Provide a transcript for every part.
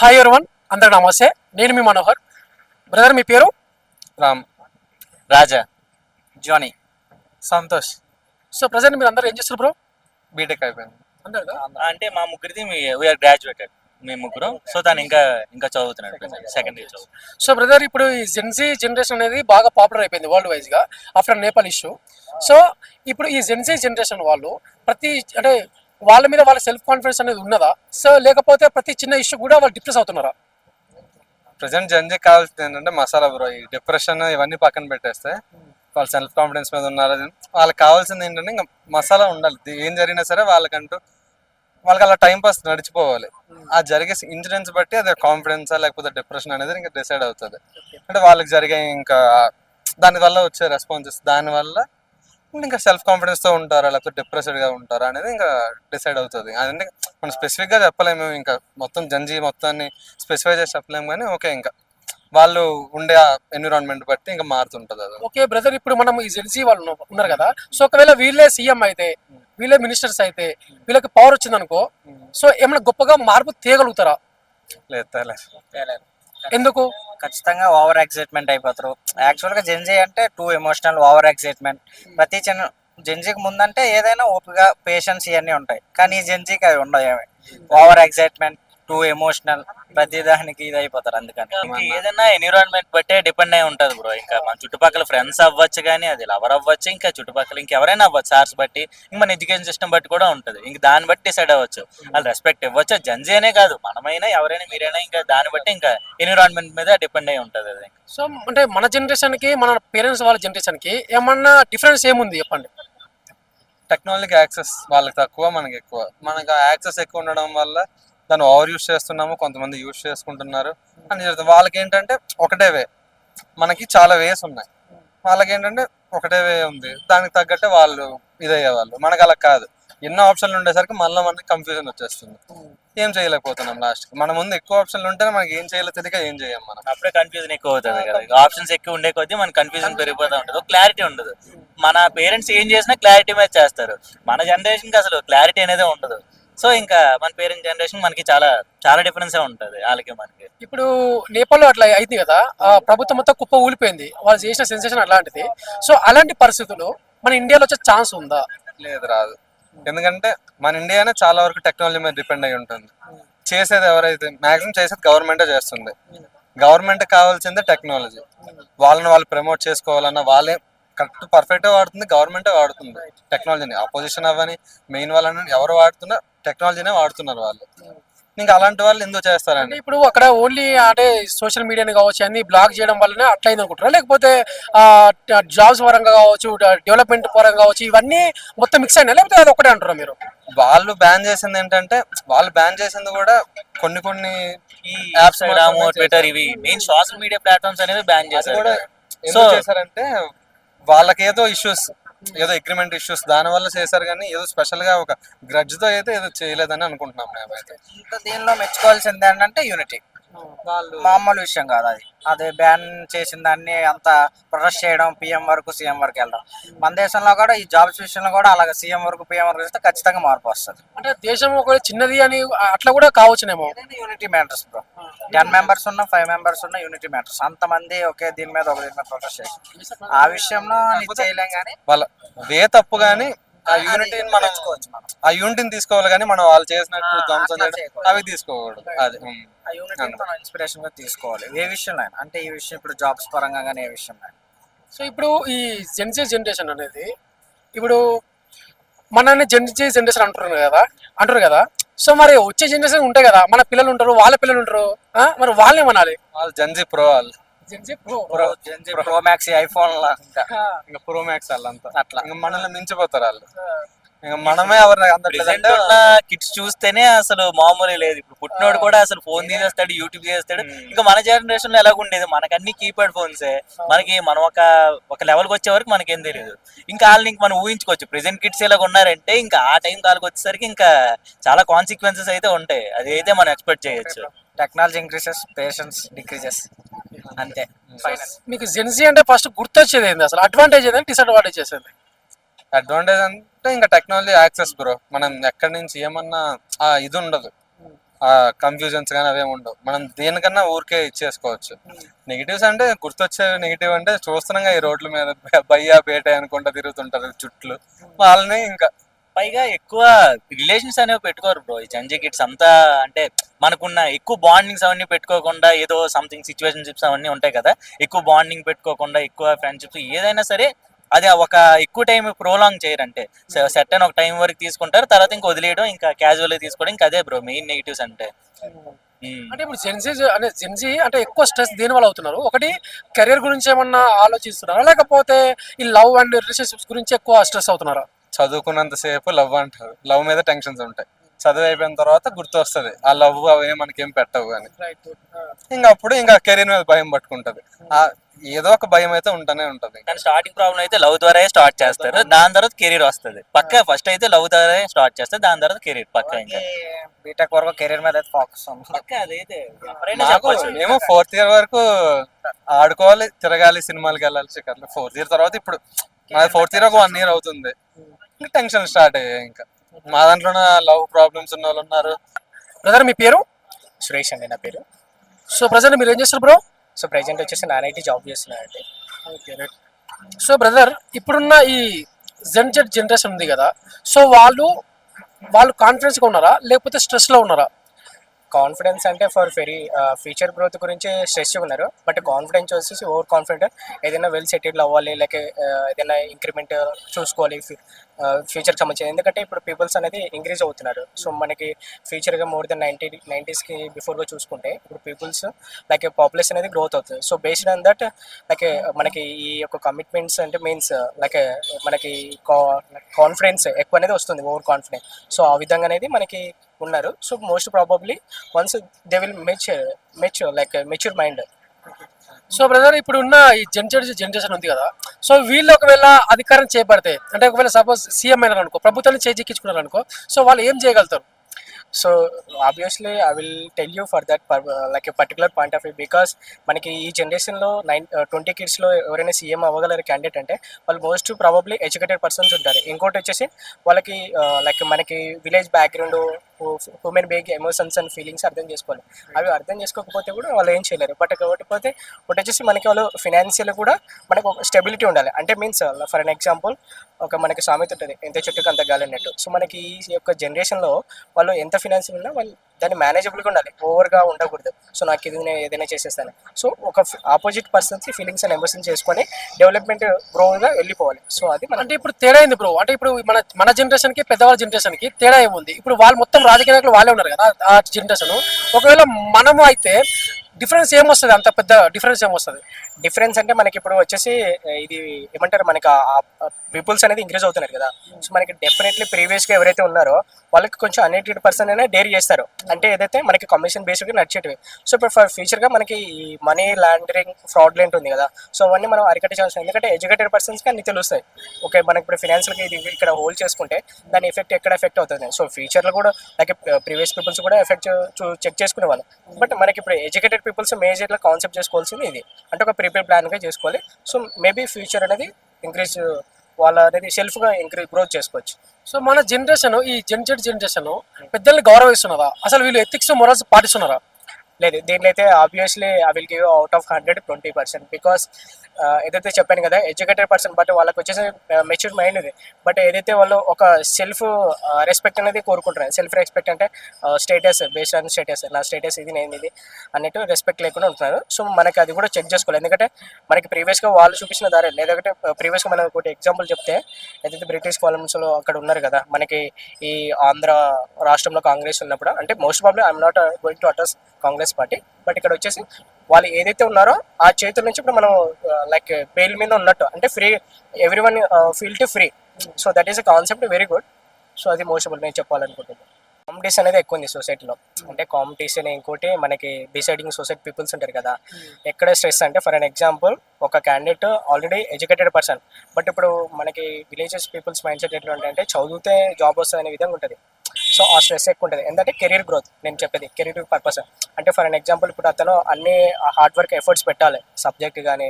Hi everyone అందరికి నమస్తే. నేను మీ మనోహర్. బ్రదర్ మీ పేరు? Ram. Raja. Johnny Santosh. So present మీరు అందరూ ఏం చేస్తారు బ్రో బీటెక్ అయిపోయింది. అందరు అంటే మా ముగ్గురిది వీఆర్ గ్రాడ్యుయేటెడ్ మేము ముగ్గురు. సో తను ఇంకా ఇంకా చదువుతున్నాడు సెకండ్ ఇయర్ చదువు సో బ్రదర్ ఇప్పుడు ఈ జెన్సీ జనరేషన్ అనేది బాగా పాపులర్ అయిపోయింది వరల్డ్ వైజ్గా ఆఫ్టర్ నేపాల్ ఇష్యూ సో ఇప్పుడు ఈ జెన్సీ జనరేషన్ వాళ్ళు ప్రతి అంటే వాళ్ళ మీద వాళ్ళ సెల్ఫ్ కాన్ఫిడెన్స్ అనేది ఉన్నదా? సో లేకపోతే ప్రతి చిన్న ఇష్యూ కూడా వాళ్ళు డిప్రెస్ అవుతున్నారా? ప్రజెంట్ జంజీ కావాల్సింది ఏంటంటే మసాలా బ్రో ఈ డిప్రెషన్ ఇవన్నీ పక్కన పెట్టేస్తే వాళ్ళు సెల్ఫ్ కాన్ఫిడెన్స్ మీద ఉన్నారు వాళ్ళకి కావాల్సింది ఏంటంటే ఇంకా మసాలా ఉండాలి. ఏం జరిగినా సరే వాళ్ళకంటూ వాళ్ళకి అలా టైం పాస్ నడిచిపోవాలి. ఆ జరిగే ఇన్సిడెంట్స్ బట్టి అది కాన్ఫిడెన్స్ లేకపోతే డిప్రెషన్ అనేది ఇంకా డిసైడ్ అవుతుంది. అంటే వాళ్ళకి జరిగే ఇంకా దానివల్ల వచ్చే రెస్పాన్సెస్ దానివల్ల ఇంకా సెల్ఫ్ కాన్ఫిడెన్స్తో ఉంటారా? లేకపోతే డిప్రెస్డ్గా ఉంటారా? అనేది ఇంకా డిసైడ్ అవుతుంది. అదంటే మనం స్పెసిఫిక్గా చెప్పలేము ఇంకా. మొత్తం జంజీ మొత్తాన్ని స్పెసిఫై చేసి చెప్పలేము కానీ ఓకే ఇంకా. వాళ్ళు ఉండే ఎన్విరాన్మెంట్ బట్టి ఇంకా మారుతుంటది అది. ఓకే బ్రదర్ ఇప్పుడు మనం ఈ జెన్సీ వాళ్ళు ఉన్న- ఉన్నారు కదా. సో ఒకవేళ వీళ్ళే సీఎం అయితే వీళ్ళే మినిస్టర్స్ అయితే వీళ్ళకి పవర్ వచ్చింది అనుకో సో ఏమైనా గొప్పగా మార్పు తీయగలుగుతారా లేదు. ఎందుకు? ఖచ్చితంగా ఓవర్ ఎక్సైట్మెంట్ అయిపోతారు. యాక్చువల్గా జెన్జీ అంటే టూ ఎమోషనల్ ఓవర్ ఎక్సైట్మెంట్ ప్రతి చిన్న జెన్జీకి ముందంటే ఏదైనా ఓపిక పేషెన్స్ ఇవన్నీ ఉంటాయి. కానీ జెన్జీకి అవి ఉండవు ఓవర్ ఎక్సైట్మెంట్ టూ ఎమోషనల్ ప్రతి దానికి ఇది అయిపోతారు అందుకని ఏదైనా ఎన్విరాన్మెంట్ బట్టే డిపెండ్ అయి ఉంటది బ్రో. ఇంకా మన చుట్టుపక్కల ఫ్రెండ్స్ అవ్వచ్చు కానీ అది లవర్ అవ్వచ్చు ఇంకా చుట్టుపక్కల ఇంకెవరైనా అవ్వచ్చు. సార్స్ బట్టి ఇంకా మన ఎడ్యుకేషన్ సిస్టమ్ బట్టి కూడా ఉంటది. ఇంకా దాన్ని బట్టి డిసైడ్ అవ్వచ్చు. వాళ్ళు రెస్పెక్ట్ ఇవ్వచ్చు. జంజీ అనే కాదు. మనమైనా ఎవరైనా మీరైనా ఇంకా దాన్ని బట్టి ఇంకా ఎన్విరాన్మెంట్ మీద డిపెండ్ అయి ఉంటది అది. సో అంటే మన జనరేషన్కి మన పేరెంట్స్ వాళ్ళ జనరేషన్కి ఏమన్నా డిఫరెన్స్ ఏముంది చెప్పండి? టెక్నాలజీకి యాక్సెస్ వాళ్ళకి తక్కువ మనకి ఎక్కువ. మనకి యాక్సెస్ ఎక్కువ ఉండడం వల్ల దాన్ని ఓవర్ యూస్ చేస్తున్నాము కొంతమంది యూస్ చేసుకుంటున్నారు. అని జరుగుతుంది వాళ్ళకి ఏంటంటే ఒకటే వే. మనకి చాలా వేస్ ఉన్నాయి. వాళ్ళకి ఏంటంటే ఒకటే వే ఉంది. దానికి తగ్గట్టే వాళ్ళు ఇదయ్యేవాళ్ళు. మనకి అలా కాదు. ఎన్నో ఆప్షన్లు ఉండేసరికి మళ్ళీ మనకి కన్ఫ్యూజన్ వచ్చేస్తుంది. ఏం చేయలేకపోతున్నాం లాస్ట్ మన ముందు ఎక్కువ ఆప్షన్లు ఉంటేనే మనకి ఏం చేయాలో తెలియక ఏం చేయం మనం. అప్పుడే కన్ఫ్యూజన్ ఎక్కువ అవుతుంది కదా. ఆప్షన్స్ ఎక్కువ ఉండే కొద్దీ మన కన్ఫ్యూజన్ పెరిగిపోతూ ఉంటుంది. క్లారిటీ ఉండదు. మన పేరెంట్స్ ఏం చేసినా క్లారిటీ మీద చేస్తారు. మన జనరేషన్కి అసలు క్లారిటీ అనేది ఉండదు. సో ఇంకా మన పేరెంట్ జనరేషన్ మనకి చాలా చాలా డిఫరెన్స్ ఉంటుంది. వాళ్ళకి మనకి. ఇప్పుడు నేపాల్లో అట్లా అయింది కదా ఆ ప్రభుత్వం మొత్తం కుప్ప ఊలిపోయింది. వాళ్ళు చేసిన సెన్సేషన్ అలాంటిది సో అలాంటి పరిస్థితుల్లో మన ఇండియాలో వచ్చే ఛాన్స్ ఉందా? లేదు రాదు. ఎందుకంటే మన ఇండియానే చాలా వరకు టెక్నాలజీ మీద డిపెండ్ అయి ఉంటుంది. చేసేది ఎవరైతే మాక్సిమం చేసేది గవర్నమెంటే చేస్తుంది. గవర్నమెంట్ కావాల్సిందే టెక్నాలజీ వాళ్ళని వాళ్ళు ప్రమోట్ చేసుకోవాలన్నా వాళ్ళే కరెక్ట్ పర్ఫెక్ట్ వాడుతుంది గవర్నమెంటే వాడుతుంది. టెక్నాలజీని అపోజిషన్ అవ్వని మెయిన్ వాళ్ళని ఎవరు వాడుతున్నా టెక్నాలజీనే వాడుతున్నారు వాళ్ళు. ఇంకా అలాంటి వాళ్ళు ఎందుకు చేస్తారండి? ఇప్పుడు అక్కడ ఓన్లీ అంటే సోషల్ మీడియాని కావచ్చు అన్ని బ్లాక్ చేయడం వల్లనే అట్లా అయింది అనుకుంటారా లేకపోతే జాబ్స్ పరంగా కావచ్చు డెవలప్మెంట్ పరంగా కావచ్చు ఇవన్నీ మొత్తం మిక్స్ అయినా లేకపోతే అది ఒకటే అంటారా మీరు? వాళ్ళు బ్యాన్ చేసింది ఏంటంటే వాళ్ళు బ్యాన్ చేసింది కూడా కొన్ని కొన్ని మాత్రమే ట్విట్టర్. ఇవి మెయిన్ సోషల్ మీడియా ప్లాట్ఫామ్స్ అనేవి బ్యాన్ చేశారు. కూడా సో చేశారంటే వాళ్ళకి ఏదో ఇష్యూస్. ఏదో అగ్రిమెంట్ ఇష్యూస్ దాని వల్ల చేశారు కానీ ఏదో స్పెషల్గా ఒక గ్రడ్జ్తో అయితే ఏదో చేయలేదని అనుకుంటున్నాం మేము అయితే దీనిలో మెచ్చుకోవాల్సింది ఏంటంటే యూనిటీ మామూలు విషయం కాదు అది. అది బ్యాన్ చేసిన దాన్ని అంత ప్రొటెస్ట్ చేయడం పిఎం వరకు సీఎం వరకు వెళ్ళడం. మన దేశంలో కూడా ఈ జాబ్స్ విషయంలో కూడా అలాగే సీఎం వరకు పిఎం వరకు చేస్తే ఖచ్చితంగా మార్పు వస్తుంది. అంటే దేశం ఒకవేళ చిన్నది అని అట్లా కూడా కావచ్చునేమో. Unity matters bro ten members ఉన్న ఫైవ్ మెంబర్స్ ఉన్న యూనిటీ మ్యాటర్స్ అంతమంది ఒకే దీని మీద ఒక దీని మీద ప్రొటెస్ట్ చేసి ఆ విషయంలో చేయలేం కానీ వాళ్ళ వే తప్పు కానీ ఆ యూనిటీని మనం తెచ్చుకోవచ్చు మనం. ఆ యూనిటీని తీసుకోవాలి కానీ మనం వాళ్ళు చేసినట్టు ఆ, ధ్వంసం అట్లా చేయడం చేయకూడదు. అవి తీసుకోకూడదు. అది ఉమ్. ఆ యూనిటీని మనం ఇన్స్పిరేషన్గా తీసుకోవాలి. ఏ విషయంలో అయినా. అంటే ఈ విషయం ఇప్పుడు జాబ్స్ పరంగా కానీ ఏ విషయంలో అయినా. సో ఇప్పుడు ఈ జెన్సీ జనరేషన్ అనేది ఇప్పుడు మనల్ని జెన్సీ జనరేషన్ అంటున్నారు కదా అంటారు కదా. సో మరి వచ్చే జనరేషన్ ఉంటాయి కదా మన పిల్లలు ఉంటారు వాళ్ళ పిల్లలు ఉంటారు ఆ? మరి వాళ్ళే మనాలి. వాళ్ళు జంజీ ప్రో వాళ్ళు. Pro. Pro Gen Z pro max iPhone లా. ఇంకా. ఇంకా ప్రో మ్యాక్స్ వాళ్ళంతా అట్లా. ఇంకా మనల్ని మించిపోతారు వాళ్ళు. ఇంకా మనమే ఎవరు కిడ్స్ చూస్తేనే అసలు మామూలు లేదు. ఇప్పుడు పుట్టినోడు కూడా అసలు ఫోన్ తీసేస్తాడు యూట్యూబ్ చేస్తాడు ఇంకా మన జనరేషన్లో ఎలాగ ఉండేది మనకు అన్ని కీప్యాడ్ ఫోన్సే మనకి మనం ఒక ఒక లెవెల్కి వచ్చే వరకు మనకేం తెలియదు ఇంకా వాళ్ళని ఇంక మనం ఊహించుకోవచ్చు. ప్రెసెంట్ కిడ్స్ ఎలాగ ఉన్నారంటే ఇంకా ఆ టైం కాలకు వచ్చేసరికి ఇంకా చాలా కాన్సిక్వెన్సెస్ అయితే ఉంటాయి. అది అయితే మనం ఎక్స్పెక్ట్ చేయొచ్చు. టెక్నాలజీ ఇంక్రీసెస్ పేషెన్స్ డిక్రీజెస్ అంతే. మీకు జెన్సీ అంటే ఫస్ట్ గుర్తొచ్చేది ఏంది అసలు? అడ్వాంటేజ్ ఏంది డిసడ్వాంటేజ్ చేసేది? అడ్వాంటేజ్ అంటే ఇంకా టెక్నాలజీ యాక్సెస్ బ్రో మనం ఎక్కడి నుంచి ఏమన్నా ఆ ఇది ఉండదు. ఆ కన్ఫ్యూజన్స్ కానీ అవేమి ఉండవు. మనం దేనికన్నా ఊరికే ఇచ్చేసుకోవచ్చు. నెగిటివ్స్ అంటే గుర్తొచ్చే నెగిటివ్ అంటే చూస్తున్నాం ఈ రోడ్ల మీద బయ్యా బేట అనుకుంటా తిరుగుతుంటారు చుట్లు వాళ్ళని ఇంకా పైగా ఎక్కువ రిలేషన్స్ అనేవి పెట్టుకోరు బ్రో ఈ జంజీ కిడ్స్ అంతా అంటే మనకున్న ఎక్కువ బాండింగ్స్ అవన్నీ పెట్టుకోకుండా ఏదో సంథింగ్ సిచ్యువేషన్షిప్స్ అవన్నీ ఉంటాయి కదా. ఎక్కువ బాండింగ్ పెట్టుకోకుండా ఎక్కువ ఫ్రెండ్షిప్స్ ఏదైనా సరే అది ఒక ఎక్కువ టైం ప్రోలాంగ్ చేయరంటే. సెట్ అని ఒక టైం వరకు తీసుకుంటారు తర్వాత ఇంకా వదిలేయడం ఇంకా క్యాజువల్ తీసుకోవడం ఇంకా అదే బ్రో మెయిన్ నెగిటివ్స్ అంటే. అంటే ఇప్పుడు జెన్సీ అంటే జెన్సీ అంటే ఎక్కువ స్ట్రెస్ దేని వల్ల అవుతున్నారు? ఒకటి కెరీర్ గురించి ఏమన్నా ఆలోచిస్తున్నారా? లేకపోతే ఈ లవ్ అండ్ రిలేషన్షిప్స్ గురించి ఎక్కువ స్ట్రెస్ అవుతున్నారా? చదువుకున్నంత సేపు లవ్ అంటారు. లవ్ మీద టెన్షన్స్ ఉంటాయి. చదువు అయిపోయిన తర్వాత గుర్తు వస్తుంది ఆ లవ్ అవి మనకేం పెట్టవు అని. ఇంకా అప్పుడు ఇంకా కెరీర్ మీద భయం పట్టుకుంటది. ఆ ఏదో ఒక భయం అయితే ఉంటూనే ఉంటది. కానీ స్టార్టింగ్ ప్రాబ్లం అయితే లవ్ ద్వారా స్టార్ట్ చేస్తారు. దాని తర్వాత కెరీర్ వస్తుంది. పక్క ఫస్ట్ అయితే లవ్ ద్వారా స్టార్ట్ చేస్తారు దాని తర్వాత కెరీర్ పక్క ఇంకా. బీటెక్ వరకు కెరీర్ మీద అయితే ఫోకస్ మేము ఫోర్త్ ఇయర్ వరకు ఆడుకోవాలి తిరగాలి సినిమాలకి వెళ్ళాలి ఫోర్త్ ఇయర్ తర్వాత ఇప్పుడు. ఫోర్త్ ఇయర్ ఒక వన్ ఇయర్ అవుతుంది. ఇంకా టెన్షన్ స్టార్ట్ అయ్యాయి ఇంకా. మా దాంట్లోనే లవ్ ప్రాబ్లమ్స్ ఉన్న వాళ్ళు ఉన్నారు. బ్రదర్ మీ పేరు? సురేష్ అండి నా పేరు. సో ప్రజెంట్ మీరు ఏం చేస్తారు బ్రో సో ప్రెజెంట్ వచ్చేసి నాన్ ఐటీ జాబ్ చేస్తున్నానండి. సో బ్రదర్ ఇప్పుడున్న ఈ జెన్జెడ్ జనరేషన్ ఉంది కదా. సో వాళ్ళు వాళ్ళు కాన్ఫిడెన్స్గా ఉన్నారా? లేకపోతే స్ట్రెస్లో ఉన్నారా? కాన్ఫిడెన్స్ అంటే ఫర్ వెరీ ఫ్యూచర్ గ్రోత్ గురించి స్ట్రెస్ ఉన్నారు. బట్ కాన్ఫిడెన్స్ వచ్చేసి ఓవర్ కాన్ఫిడెంట్. ఏదైనా వెల్ సెటిల్ అవ్వాలి లేక ఏదైనా ఇంక్రిమెంట్ చూసుకోవాలి ఫ్యూచర్కి సంబంధించి ఎందుకంటే ఇప్పుడు పీపుల్స్ అనేది ఇంక్రీజ్ అవుతున్నారు. సో మనకి ఫ్యూచర్గా మోర్ దెన్ నైంటీ నైంటీస్కి బిఫోర్గా చూసుకుంటే ఇప్పుడు పీపుల్స్ లైక్ పాపులేషన్ అనేది గ్రోత్ అవుతుంది. So based on that like మనకి ఈ యొక్క కమిట్మెంట్స్ అంటే మీన్స్ లైక్ మనకి కాన్ఫిడెన్స్ ఎక్కువ అనేది వస్తుంది ఓవర్ కాన్ఫిడెన్స్. సో ఆ విధంగా అనేది మనకి ఉన్నారు. So most probably once they will mature mature like mature mind so brother ఇప్పుడు ఉన్న ఈ జనరేషన్ జనరేషన్ ఉంది కదా. సో వీళ్ళు ఒకవేళ అధికారం చేపడితే అంటే ఒకవేళ సపోజ్ సీఎం అయినారు అనుకో ప్రభుత్వాన్ని చేజిక్కించుకున్నారు అనుకో సో వాళ్ళు ఏం చేయగలుగుతారు? So obviously I will tell you for that like a particular point of view because మనకి ఈ జనరేషన్లో నైన్ ట్వంటీ కిడ్స్లో ఎవరైనా సీఎం అవ్వగలరు క్యాండిడేట్ అంటే వాళ్ళు మోస్ట్ ప్రాబబ్లీ ఎడ్యుకేటెడ్ పర్సన్స్ ఉంటారు. ఇంకోటి వచ్చేసి వాళ్ళకి uh, లైక్ మనకి village background human being emotions and feelings అర్థం చేసుకోవాలి. అవి అర్థం చేసుకోకపోతే కూడా వాళ్ళు ఏం చేయలేరు. బట్ ఒకటి పోతే ఒకటి వచ్చేసి మనకి వాళ్ళు ఫినాన్షియల్ కూడా మనకు ఒక స్టెబిలిటీ ఉండాలి. అంటే మీన్స్ ఫర్ అన్ ఎగ్జాంపుల్ ఒక మనకి సామెత ఉంటుంది. ఎంత చెట్టుకు అంత గాలి అన్నట్టు. సో మనకి ఈ యొక్క జనరేషన్లో వాళ్ళు ఎంత ఫినాన్షియల్ ఉన్నా వాళ్ళు దాన్ని మేనేజబుల్గా ఉండాలి. ఓవర్గా ఉండకూడదు. సో నాకు ఇది నేను ఏదైనా చేసేస్తాను. సో ఒక opposite persons feelings and emotions చేసుకొని డెవలప్మెంట్ గ్రోగా వెళ్ళిపోవాలి. సో అది మన అంటే ఇప్పుడు తేడా అయింది బ్రో అంటే ఇప్పుడు మన మన జనరేషన్కి పెద్దవాళ్ళ జనరేషన్కి తేడా ఏముంది? ఇప్పుడు వాళ్ళు మొత్తం రాజకీయ నాయకులు వాళ్ళే ఉన్నారు కదా ఆ జనరేషన్ ఒకవేళ మనము అయితే డిఫరెన్స్ ఏమొస్తుంది? అంత పెద్ద డిఫరెన్స్ ఏమొస్తుంది? డిఫరెన్స్ అంటే మనకి ఇప్పుడు వచ్చేసి ఇది ఏమంటారు మనకి పీపుల్స్ అనేది ఇంక్రీజ్ అవుతున్నారు కదా. సో మనకి డెఫినెట్లీ ప్రీవియస్గా ఎవరైతే ఉన్నారో వాళ్ళకి కొంచెం అన్ఎడ్యుకేటెడ్ పర్సన్ అయినా డేర్ చేస్తారు. అంటే ఏదైతే మనకి కమిషన్ బేస్డ్గా నడిచేటివి. సో ఇప్పుడు ఫర్ ఫ్యూచర్గా మనకి ఈ మనీ లాండరింగ్ ఫ్రాడ్లెంట్ ఉంది కదా. సో అవన్నీ మనం అరికట్టాల్సి ఎందుకంటే ఎడ్యుకేటెడ్ పర్సన్స్కి అన్ని తెలుస్తాయి. ఓకే మనకి ఇప్పుడు ఫినాన్షియల్గా ఇది ఇక్కడ హోల్డ్ చేసుకుంటే దాని ఎఫెక్ట్ ఎక్కడ ఎఫెక్ట్ అవుతుంది? సో ఫ్యూచర్లో కూడా లైక్ ప్రీవియస్ పీపుల్స్ కూడా ఎఫెక్ట్ చెక్ చేసుకునే వాళ్ళు బట్ మనకి ఇప్పుడు ఎడ్యుకేటెడ్ పీపుల్స్ మేజర్గా కాన్సెప్ట్ చేసుకోవాల్సింది ఇది. అంటే ఒక ప్రిపేర్ ప్లాన్గా చేసుకోవాలి. సో మేబీ ఫ్యూచర్ అనేది ఇంక్రీజ్ వాళ్ళ అనేది సెల్ఫ్గా ఇంక్రీజ్ గ్రోత్ చేసుకోవచ్చు. సో మన జనరేషన్ ఈ జెన్జెడ్ జనరేషన్ పెద్దల్ని గౌరవిస్తున్నారా? అసలు వీళ్ళు ఎథిక్స్ మొరల్స్ పాటిస్తున్నారా? లేదు దీనిలో అయితే obviously I will give out of hundred twenty percent because ఏదైతే చెప్పాను కదా ఎడ్యుకేటెడ్ పర్సన్ బట్ వాళ్ళకి వచ్చేసి మెచ్యూర్ మైండ్ ఇది బట్ ఏదైతే వాళ్ళు ఒక సెల్ఫ్ రెస్పెక్ట్ అనేది కోరుకుంటారు సెల్ఫ్ రెస్పెక్ట్ అంటే స్టేటస్ బేస్డ్ ఆన్ స్టేటస్ నా స్టేటస్ ఇది నేను ఇది అన్నట్టు రెస్పెక్ట్ లేకుండా ఉంటున్నారు. సో మనకి అది కూడా చెక్ చేసుకోవాలి. ఎందుకంటే మనకి ప్రీవియస్గా వాళ్ళు చూపించిన దారి లేదంటే ప్రీవియస్గా మనం ఒకటి ఎగ్జాంపుల్ చెప్తే ఏదైతే బ్రిటిష్ కాలమ్స్లో అక్కడ ఉన్నారు కదా మనకి ఈ ఆంధ్ర రాష్ట్రంలో కాంగ్రెస్ ఉన్నప్పుడు అంటే most probably I'm not going to address Congress party but ఇక్కడ వచ్చేసి వాళ్ళు ఏదైతే ఉన్నారో ఆ చేతుల నుంచి ఇప్పుడు మనం లైక్ బెయిల్ మీద ఉన్నట్టు అంటే free every one feel to free so that is a concept very good so అది మోస్టబుల్ నేను చెప్పాలనుకుంటున్నాను కాంపిటీషన్ అనేది ఎక్కువ ఉంది సొసైటీలో అంటే కాంపిటీషన్ ఇంకోటి మనకి డిసైడింగ్ సొసైటీ పీపుల్స్ ఉంటారు కదా. ఎక్కడ స్ట్రెస్ అంటే ఫర్ అన్ ఎగ్జాంపుల్ ఒక candidate already educated person but ఇప్పుడు మనకి విలేజెస్ పీపుల్స్ మైండ్ సెట్ ఎట్లా ఉంటాయంటే చదివితే జాబ్ వస్తుంది అనే విధంగా ఉంటుంది. సో ఆ స్ట్రెస్ ఎక్కువ ఉంటుంది. ఎందుకంటే కెరీర్ గ్రోత్ నేను చెప్పేది కెరీర్ పర్పస్ అంటే ఫర్ అన్ ఎగ్జాంపుల్ ఇప్పుడు అతను అన్ని హార్డ్ వర్క్ ఎఫర్ట్స్ పెట్టాలి. సబ్జెక్ట్ కానీ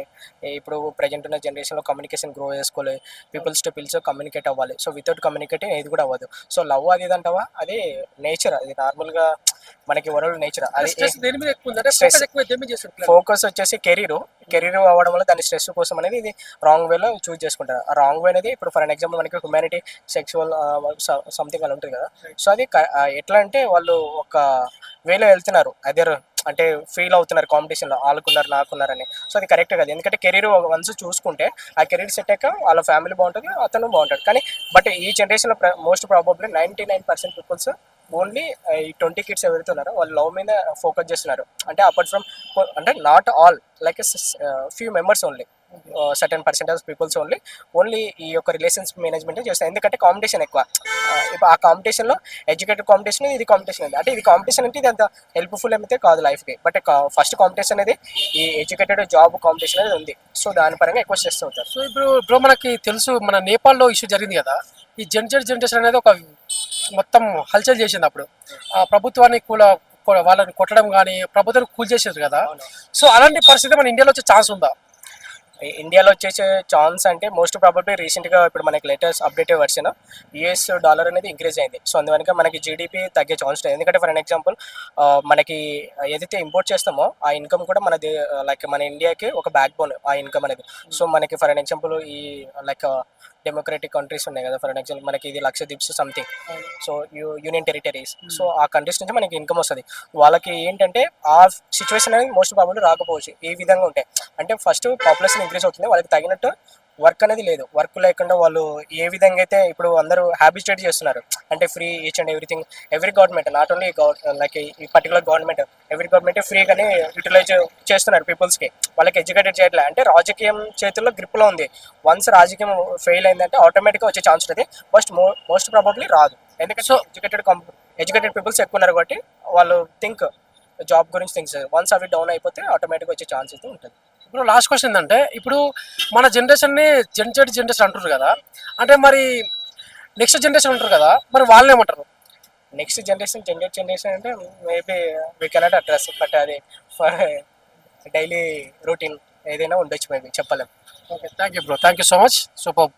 ఇప్పుడు ప్రజెంట్ ఉన్న జనరేషన్లో కమ్యూనికేషన్ గ్రో చేసుకోవాలి. పీపుల్స్ టు పీపుల్స్ కమ్యూనికేట్ అవ్వాలి. సో వితౌట్ కమ్యూనికేటింగ్ ఏది కూడా అవ్వదు. సో లవ్ అది ఇది అంటావా? అది నేచర్ అది నార్మల్గా మనకి వరల్డ్ నేచర్ అది ఫోకస్ వచ్చేసి కెరీర్ కెరీర్ అవ్వడం వల్ల దాని స్ట్రెస్ కోసం అనేది ఇది రాంగ్ వేలో చూస్ చేసుకుంటారు. ఆ రాంగ్ వే అనేది ఇప్పుడు ఫర్ ఎగ్జాంపుల్ మనకి హ్యుమానిటీ సెక్చువల్ సంథింగ్ అలా ఉంటుంది కదా. సో అది ఎట్లా అంటే వాళ్ళు ఒక వేలో వెళ్తున్నారు. అదర్ అంటే ఫీల్ అవుతున్నారు కాంపిటీషన్లో వాళ్ళకున్నారు నాకున్నారని. సో అది కరెక్ట్ కాదు. ఎందుకంటే కెరీర్ వన్స్ చూసుకుంటే ఆ కెరీర్ సెట్ అయ్యాక వాళ్ళ ఫ్యామిలీ బాగుంటుంది అతను బాగుంటాడు. కానీ బట్ ఈ జనరేషన్లో most probably ninety nine percent peoples only ఈ ట్వంటీ కిడ్స్ ఎవరైతే ఉన్నారో వాళ్ళు లవ్ మీద ఫోకస్ చేస్తున్నారు. అంటే అపార్ట్ ఫ్రమ్ అంటే not all like few members only certain percentage peoples only only ఈ యొక్క రిలేషన్స్ మేనేజ్మెంట్ చేస్తారు. ఎందుకంటే కాంపిటీషన్ ఎక్కువ. ఇప్పుడు ఆ కాంపిటీషన్లో ఎడ్యుకేటెడ్ కాంపిటీషన్ ఇది కాంపిటీషన్ ఉంది అంటే ఇది కాంపిటీషన్ అంటే ఇది అంత హెల్ప్ఫుల్ అయితే కాదు లైఫ్కి బట్ ఫస్ట్ కాంపిటీషన్ అనేది ఈ ఎడ్యుకేటెడ్ జాబ్ కాంపిటీషన్ అనేది ఉంది. సో దాని పరంగా ఎక్కువ స్ట్రెస్ అవుతారు. సో ఇప్పుడు బ్రో మనకి తెలుసు మన నేపాల్లో ఇష్యూ జరిగింది కదా. ఈ జెన్జెడ్ జనరేషన్ అనేది ఒక మొత్తం హల్చల్ చేసింది అప్పుడు. ఆ ప్రభుత్వాన్ని కూడా వాళ్ళని కొట్టడం కానీ ప్రభుత్వాన్ని కూల్ చేసేది కదా సో అలాంటి పరిస్థితి మన ఇండియాలో వచ్చే ఛాన్స్ ఉందా? ఇండియాలో వచ్చేసే ఛాన్స్ అంటే మోస్ట్ ప్రాబబ్లీ రీసెంట్గా ఇప్పుడు మనకి latest update version US dollar అనేది ఇంక్రీజ్ అయింది. సో అందువల్ల మనకి జీడిపి తగ్గే ఛాన్స్ ఉంటుంది ఎందుకంటే ఫర్ అన్ ఎగ్జాంపుల్ మనకి ఏదైతే ఇంపోర్ట్ చేస్తామో ఆ ఇన్కమ్ కూడా మన లైక్ మన ఇండియాకి ఒక బ్యాక్ బోన్ ఆ ఇన్కమ్ అనేది. సో మనకి ఫర్ అన్ ఎగ్జాంపుల్ ఈ లైక్ డెమోక్రటిక్ కంట్రీస్ ఉన్నాయి కదా. ఫర్ ఎగ్జాంపుల్ మనకి ఇది Lakshadweep something so union territories so ఆ కంట్రీస్ నుంచి మనకి ఇన్కమ్ వస్తుంది. వాళ్ళకి ఏంటంటే ఆ సిచ్యువేషన్ అనేది మోస్ట్ ప్రాబ్లమ్ రాకపోవచ్చు. ఈ విధంగా ఉంటాయి అంటే ఫస్ట్ పాపులేషన్ ఇంక్రీజ్ అవుతుంది. వాళ్ళకి తగినట్టు వర్క్ అనేది లేదు. వర్క్ లేకుండా వాళ్ళు ఏ విధంగా అయితే ఇప్పుడు అందరూ హ్యాబిటేట్ చేస్తున్నారు. అంటే free each and everything every government not only like ఈ పర్టికులర్ గవర్నమెంట్ ఎవ్రీ గవర్నమెంట్ ఫ్రీగానే యూటిలైజ్ చేస్తున్నారు పీపుల్స్కి. వాళ్ళకి ఎడ్యుకేటెడ్ చేయట్లే. అంటే రాజకీయం చేతుల్లో గ్రిప్లో ఉంది. వన్స్ రాజకీయం ఫెయిల్ అయిందంటే ఆటోమేటిక్గా వచ్చే ఛాన్స్ ఉంటుంది ఫస్ట్ మోస్ట్ ప్రాబబ్లీ రాదు. ఎందుకంటే సో ఎడ్యుకేటెడ్ ఎడ్యుకేటెడ్ పీపుల్స్ ఎక్కువ ఉన్నారు కాబట్టి వాళ్ళు థింక్ జాబ్ గురించి థింక్ వన్స్ అవి డౌన్ అయిపోతే ఆటోమేటిక్గా వచ్చే ఛాన్స్ అయితే ఉంటుంది. ఇప్పుడు లాస్ట్ క్వశ్చన్ ఏంటంటే ఇప్పుడు మన జనరేషన్ని జెన్జెడ్ జనరేషన్ అంటారు కదా అంటే మరి నెక్స్ట్ జనరేషన్ అంటారు కదా మరి వాళ్ళని ఏమంటారు? నెక్స్ట్ జనరేషన్ జనరేట్ జనరేషన్ అంటే maybe we cannot address but అది డైలీ రొటీన్ ఏదైనా ఉండొచ్చు మేబీ చెప్పలేం. Okay thank you bro thank you so much super